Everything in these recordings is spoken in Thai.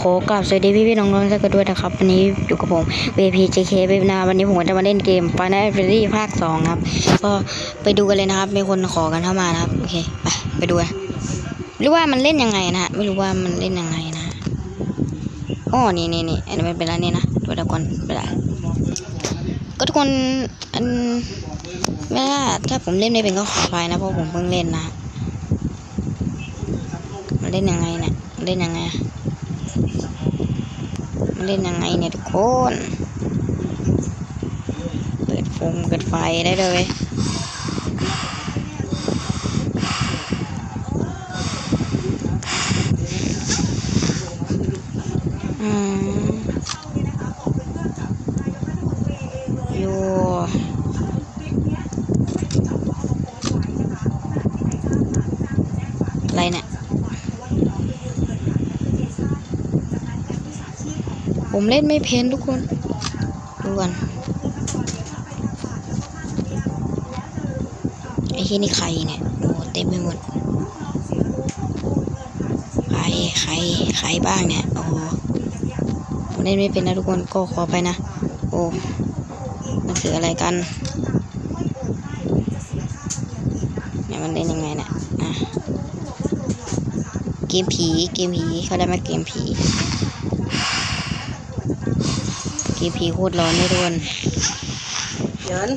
ขอกราบสวัสดีพี่พี่ๆน้องๆทุกคนด้วยนะครับวันนี้อยู่กับผม VPJK เวบนาวันนี้ผมจะมาเล่นเกม Final Fantasy ภาค2ครับ ก็ไปดูกันเลยนะครับ มีคนขอกันเข้ามานะครับ โอเค ไปไปดูนไม่รู้ว่ามันเล่นยังไงนะฮะไม่รู้ว่ามันเล่นยังไงนะอ๋อนี่นี่นี่อันนี้เป็นอะไรนี่นะตัวตะกอนเป็นอะไรก็ทุกคนอันแม่ถ้าผมเล่นไม่เป็นก็ขออภัยนะเพราะผมเพิ่งเล่นนะมันเล่นยังไงเนี่ยเล่นยังไง เล่นยังไงเนี่ยทุกคน เปิดโฟมเปิดไฟได้เลยอืมอยู่อะไรเนี่ย ผมเล่นไม่เพ้นทุกคนดูกันไอ้ที่นี่ใครเนี่ยโอ้เต็มไปหมดใครใครใครบ้างเนี่ยโอ้ผมเล่นไม่เป็นนะทุกคนก็ขอไปนะ โอ้มันคืออะไรกันเนี่ยมันเล่นยังไงเนี่ยอะเกมผีเกมผีเขาได้มาเกมผี กมผีโคตรร้อนเลยทุกคนเดิน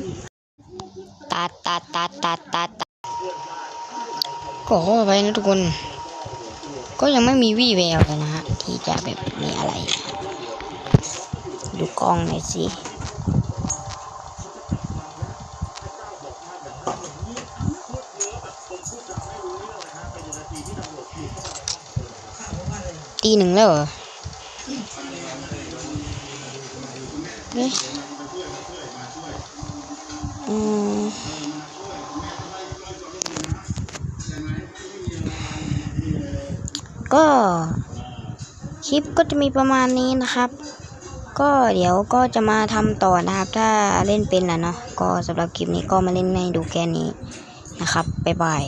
ตัดตัดตัดตัดตัดตัดก็ขอไปนะทุกคน ก็ยังไม่มีวี่แววเลยนะฮะ ที่จะแบบมีอะไร ดูกล้องหน่อยสิตีหนึ่งแล้วเหรอ เฮ้ยอืมก็คลิปก็จะมีประมาณนี้นะครับ ก็เดี๋ยวก็จะมาทำต่อนะครับ ถ้าเล่นเป็นนะเนาะก็สำหรับคลิปนี้ก็มาเล่นให้ดูแค่นี้นะครับบ๊ายบาย